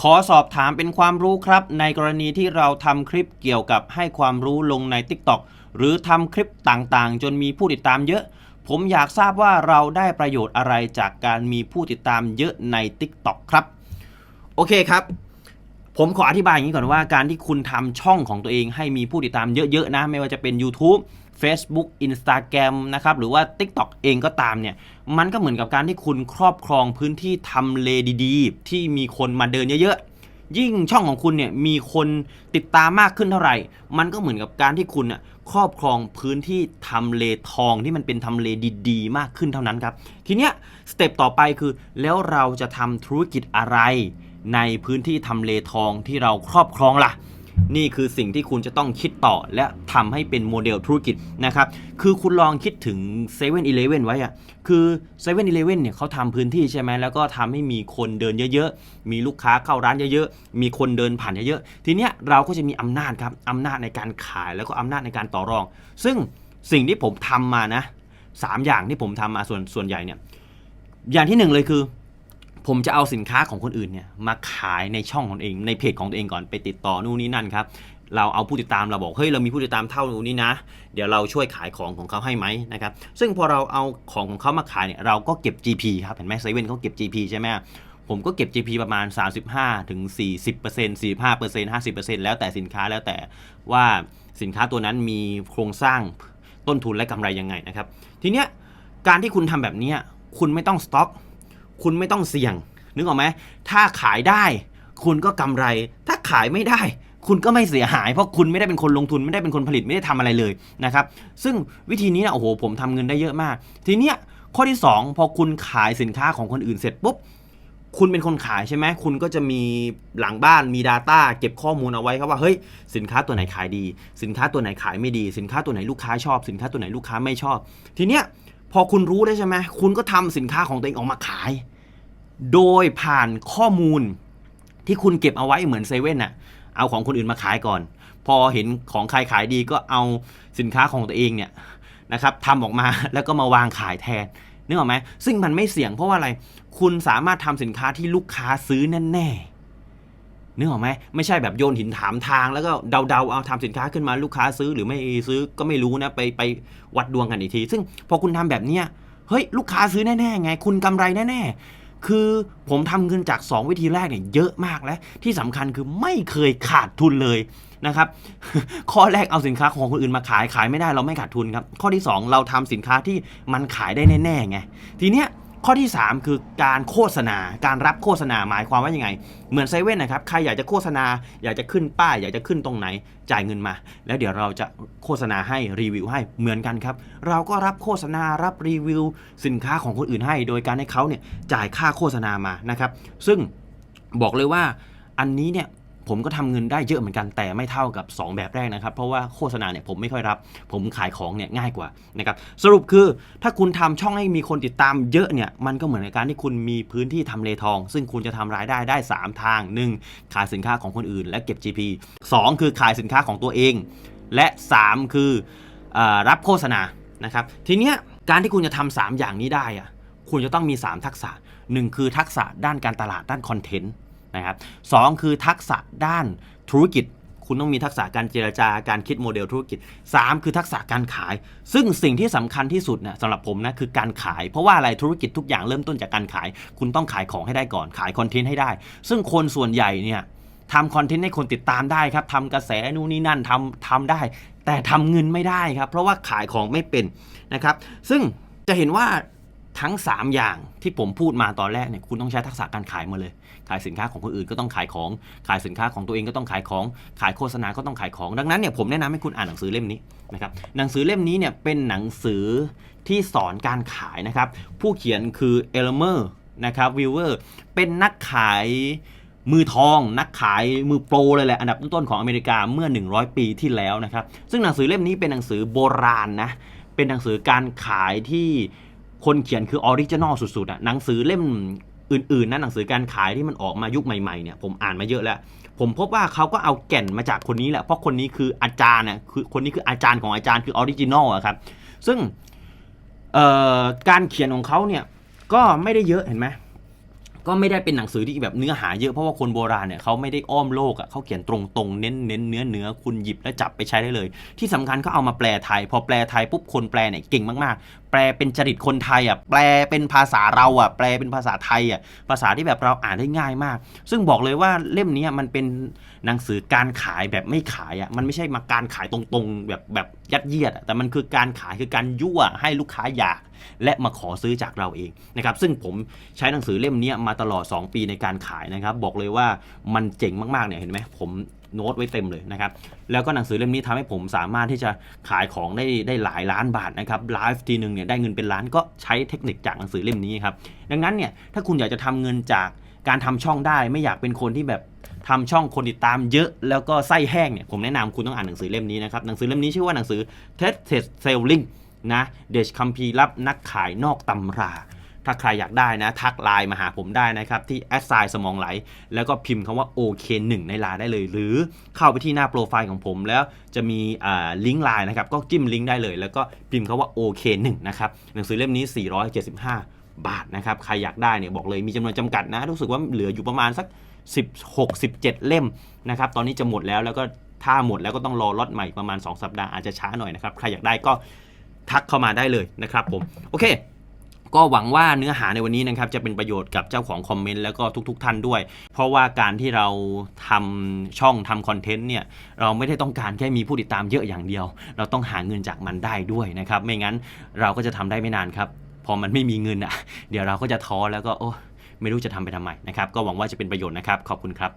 ขอสอบถามเป็นความรู้ครับ ในกรณีที่เราทำคลิปเกี่ยวกับให้ความรู้ลงใน TikTok หรือทำคลิปต่างๆ จนมีผู้ติดตามเยอะ ผมอยากทราบว่าเราได้ประโยชน์อะไรจากการมีผู้ติดตามเยอะใน TikTok ครับ โอเคครับ ผมขออธิบายอย่างนี้ก่อนว่า การที่คุณทำช่องของตัวเองให้มีผู้ติดตามเยอะๆนะ ไม่ว่าจะเป็น YouTube Facebook Instagram นะครับหรือว่า TikTok เองก็ตามเนี่ยมันก็เหมือนกับการที่คุณครอบครองพื้นที่ทำเลดีๆ ที่มีคนมาเดินเยอะๆ ยิ่งช่องของคุณเนี่ยมีคนติดตามมากขึ้นเท่าไหร่ มันก็เหมือนกับการที่คุณน่ะครอบครองพื้นที่ทำเลทองที่มันเป็นทำเลดีๆ มากขึ้นเท่านั้นครับ ทีเนี้ยสเต็ปต่อไปคือ แล้วเราจะทำธุรกิจอะไร ในพื้นที่ทำเลทองที่เราครอบครองล่ะ นี่คือสิ่งที่คุณจะต้องคิดต่อและทำให้เป็นโมเดลธุรกิจนะครับ คือคุณลองคิดถึง7 e เ e ่ e อไว้อะคือ7 e เ e ่ e เนี่ยเขาทำพื้นที่ใช่ไหมแล้วก็ทำให้มีคนเดินเยอะๆ มีลูกค้าเข้าร้านเยอะๆ มีคนเดินผ่านเยอะๆ ทีเนี้ยเราก็จะมีอำนาจครับอำนาจในการขายแล้วก็อำนาจในการต่อรอง ซึ่งสิ่งที่ผมทำมานะสามอย่างที่ผมทำมาส่วนส่วนใหญ่เนี่ยอย่างที่หนึ่งเลยคือ ผมจะเอาสินค้าของคนอื่นเนี่ยมาขายในช่องของเอง ในเพจของตัวเองก่อนไปติดต่อนู่นนี่นั่นครับเราเอาผู้ติดตามเราบอกเฮ้ยเรามีผู้ติดตามเท่านี้นะ เดี๋ยวเราช่วยขายของของเขาให้ไหมนะครับซึ่งพอเราเอาของของเขามาขายเนี่ยเราก็เก็บ GP ครับเห็นไหมเซเว่นเขาเก็บ GP ใช่ไหมผมก็เก็บ GP ประมาณ 35ถึง40% 45% 50%แล้วแต่สินค้าแล้วแต่ว่าสินค้าตัวนั้นมีโครงสร้างต้นทุนและกำไรยังไงนะครับ ทีเนี้ยการที่คุณทำแบบเนี้ยคุณไม่ต้องสต็อก คุณไม่ต้องเสี่ยง นึกออกไหมถ้าขายได้ คุณก็กำไร ถ้าขายไม่ได้ คุณก็ไม่เสียหาย เพราะคุณไม่ได้เป็นคนลงทุนไม่ได้เป็นคนผลิตไม่ได้ทำอะไรเลยนะครับ ซึ่งวิธีนี้นะโอ้โหผมทำเงินได้เยอะมาก ทีเนี้ยข้อที่ 2 พอคุณขายสินค้าของคนอื่นเสร็จปุ๊บคุณเป็นคนขายใช่ไหม คุณก็จะมีหลังบ้านมี Data เก็บข้อมูลเอาไว้ครับว่า เฮ้ย สินค้าตัวไหนขายดี สินค้าตัวไหนขายไม่ดี สินค้าตัวไหนลูกค้าชอบ สินค้าตัวไหนลูกค้าไม่ชอบ ทีเนี้ย พอคุณรู้ได้ใช่ไหมคุณก็ทำสินค้าของตัวเองออกมาขาย โดยผ่านข้อมูลที่คุณเก็บเอาไว้เหมือนเซเว่นน่ะ เอาของคนอื่นมาขายก่อน พอเห็นของใครขายดีก็เอาสินค้าของตัวเองเนี่ยนะครับทำออกมาแล้วก็มาวางขายแทนนึกออกไหมซึ่งมันไม่เสี่ยงเพราะว่าอะไร คุณสามารถทำสินค้าที่ลูกค้าซื้อแน่ๆ นึกออกไหมไม่ใช่แบบโยนหินถามทางแล้วก็เดาๆเอาทำสินค้าขึ้นมาลูกค้าซื้อหรือไม่ซื้อก็ไม่รู้นะไปไปวัดดวงกันอีกที ซึ่งพอคุณทำแบบเนี้ยเฮ้ยลูกค้าซื้อแน่ๆไง คุณกำไรแน่ๆคือผมทำเงินจาก 2 วิธีแรกเนี่ยเยอะมากและที่สำคัญคือไม่เคยขาดทุนเลยนะครับข้อแรกเอาสินค้าของคนอื่นมาขายขายไม่ได้เราไม่ขาดทุนครับข้อที่ 2 เราทำสินค้าที่มันขายได้แน่ๆไงทีเนี้ย ข้อที่ 3 คือการโฆษณา การรับโฆษณาหมายความว่ายังไง เหมือนเซเว่นนะครับ ใครอยากจะโฆษณา อยากจะขึ้นป้าย อยากจะขึ้นตรงไหน จ่ายเงินมา แล้วเดี๋ยวเราจะโฆษณาให้รีวิวให้เหมือนกันครับ เราก็รับโฆษณา รับรีวิว สินค้าของคนอื่นให้ โดยการให้เขาเนี่ยจ่ายค่าโฆษณามานะครับ ซึ่งบอกเลยว่าอันนี้เนี่ย ผมก็ทำเงินได้เยอะเหมือนกันแต่ไม่เท่ากับ 2 แบบแรกนะครับ เพราะว่าโฆษณาเนี่ยผมไม่ค่อยรับ ผมขายของเนี่ยง่ายกว่านะครับสรุปคือถ้าคุณทำช่องให้มีคนติดตามเยอะเนี่ยมันก็เหมือนในการที่คุณมีพื้นที่ทำเลทอง ซึ่งคุณจะทำรายได้ได้ 3 ทาง 1. ขายสินค้าของคนอื่น และเก็บ GP 2 คือขายสินค้าของตัวเอง และ 3 คืออรับโฆษณานะครับทีเนี้ยการที่คุณจะทำสามอย่างนี้ได้อะคุณจะต้องมี 3 ทักษะ 1 คือทักษะด้านการตลาดด้านคอนเทนต์ นะครับสองคือทักษะด้านธุรกิจ คุณต้องมีทักษะการเจรจาการคิดโมเดลธุรกิจ 3 คือทักษะการขาย ซึ่งสิ่งที่สำคัญที่สุดนะสำหรับผมนะคือการขาย เพราะว่าอะไรธุรกิจทุกอย่างเริ่มต้นจากการขาย คุณต้องขายของให้ได้ก่อนขายคอนเทนต์ให้ได้ ซึ่งคนส่วนใหญ่เนี่ยทำคอนเทนต์ให้คนติดตามได้ครับทำกระแสนู่นนี่นั่นทำทำได้ แต่ทำเงินไม่ได้ครับ เพราะว่าขายของไม่เป็นนะครับ ซึ่งจะเห็นว่า ทั้ง 3 อย่างที่ผมพูดมาตอนแรกเนี่ยคุณต้องใช้ทักษะการขายมาเลย ขายสินค้าของคนอื่นก็ต้องขายของ ขายสินค้าของตัวเองก็ต้องขายของ ขายโฆษณาก็ต้องขายของ ดังนั้นเนี่ยผมแนะนำให้คุณอ่านหนังสือเล่มนี้นะครับ หนังสือเล่มนี้เนี่ยเป็นหนังสือที่สอนการขายนะครับ ผู้เขียนคือเอลเมอร์นะครับวิวเวอร์เป็นนักขายมือทอง นักขายมือโปรเลยแหละอันดับต้นๆของอเมริกาเมื่อ 100 ปีที่แล้วนะครับ ซึ่งหนังสือเล่มนี้เป็นหนังสือโบราณนะ เป็นหนังสือการขายที่ คนเขียนคือออริจินอลสุดๆอะหนังสือเล่มอื่นๆนะหนังสือการขายที่มันออกมายุคใหม่ๆเนี่ยผมอ่านมาเยอะแล้ว ผมพบว่าเขาก็เอาแก่นมาจากคนนี้แหละเพราะคนนี้คืออาจารย์น่ะคือคนนี้คืออาจารย์ของอาจารย์คือออริจินอลอะครับซึ่งการเขียนของเขาเนี่ยก็ไม่ได้เยอะเห็นไหมก็ไม่ได้เป็นหนังสือที่แบบเนื้อหาเยอะเพราะว่าคนโบราณเนี่ยเขาไม่ได้อ้อมโลกอะเขาเขียนตรงๆเน้นเน้นเนื้อเนื้อคุณหยิบแล้วจับไปใช้ได้เลย ที่สำคัญก็เอามาแปลไทย พอแปลไทยปุ๊บคนแปลเนี่ยเก่งมากๆ ลเป็นจริตคนไทยอะแปลเป็นภาษาเราอะแปลเป็นภาษาไทยอะภาษาที่แบบเราอ่านได้ง่ายมาก ซึ่งบอกเลยว่าเล่มนี้มันเป็นหนังสือการขายแบบไม่ขายอะมันไม่ใช่มาการขายตรงๆ แบบแบบยัดเยียด แต่มันคือการขายคือการยั่วให้ลูกค้าอยากและมาขอซื้อจากเราเองนะครับซึ่งผมใช้หนังสือเล่มนี้มาตลอด 2 ปีในการขายนะครับ บอกเลยว่ามันเจ๋งมากๆเนี่ยเห็นไหมผม โน้ตไว้เต็มเลยนะครับ แล้วก็หนังสือเล่มนี้ทำให้ผมสามารถที่จะขายของได้ได้หลายล้านบาทนะครับไลฟ์ทีหนึ่งเนี่ยได้เงินเป็นล้านก็ใช้เทคนิคจากหนังสือเล่มนี้ครับ ดังนั้นเนี่ยถ้าคุณอยากจะทำเงินจากการทำช่องได้ไม่อยากเป็นคนที่แบบทำช่องคนติดตามเยอะแล้วก็ไส้แห้งเนี่ยผมแนะนำคุณต้องอ่านหนังสือเล่มนี้นะครับหนังสือเล่มนี้ชื่อว่าหนังสือ t e s t Selling นะเดชคัมภีรับนักขายนอกตำรา ถ้าใครอยากได้นะ ทักไลน์มาหาผมได้นะครับ ที่แอดไซน์สมองไหล แล้วก็พิมพ์คำว่า OK1 ในไลน์ได้เลย หรือเข้าไปที่หน้าโปรไฟล์ของผม แล้วจะมีอ่าลิงก์ไลน์นะครับ ก็จิ้มลิงก์ได้เลย แล้วก็พิมพ์คำว่า OK1 นะครับ หนังสือเล่มนี้ 475 บาทนะครับ ใครอยากได้เนี่ยบอกเลยมีจำนวนจำกัดนะ รู้สึกว่าเหลืออยู่ประมาณสัก 16 17 เล่มนะครับ ตอนนี้จะหมดแล้ว แล้วก็ถ้าหมดแล้วก็ต้องรอล็อตใหม่ประมาณ 2 สัปดาห์อาจจะช้าหน่อยนะครับ ใครอยากได้ก็ทักเข้ามาได้เลยนะครับผม โอเค ก็หวังว่าเนื้อหาในวันนี้นะครับจะเป็นประโยชน์กับเจ้าของคอมเมนต์แล้วก็ทุก ๆ ท่านด้วย เพราะว่าการที่เราทำช่องทำคอนเทนต์เนี่ยเราไม่ได้ต้องการแค่มีผู้ติดตามเยอะอย่างเดียว เราต้องหาเงินจากมันได้ด้วยนะครับ ไม่งั้นเราก็จะทำได้ไม่นานครับ พอมันไม่มีเงินอะ เดี๋ยวเราก็จะท้อแล้วก็โอ้ไม่รู้จะทำไปทำไมนะครับ ก็หวังว่าจะเป็นประโยชน์นะครับ ขอบคุณครับ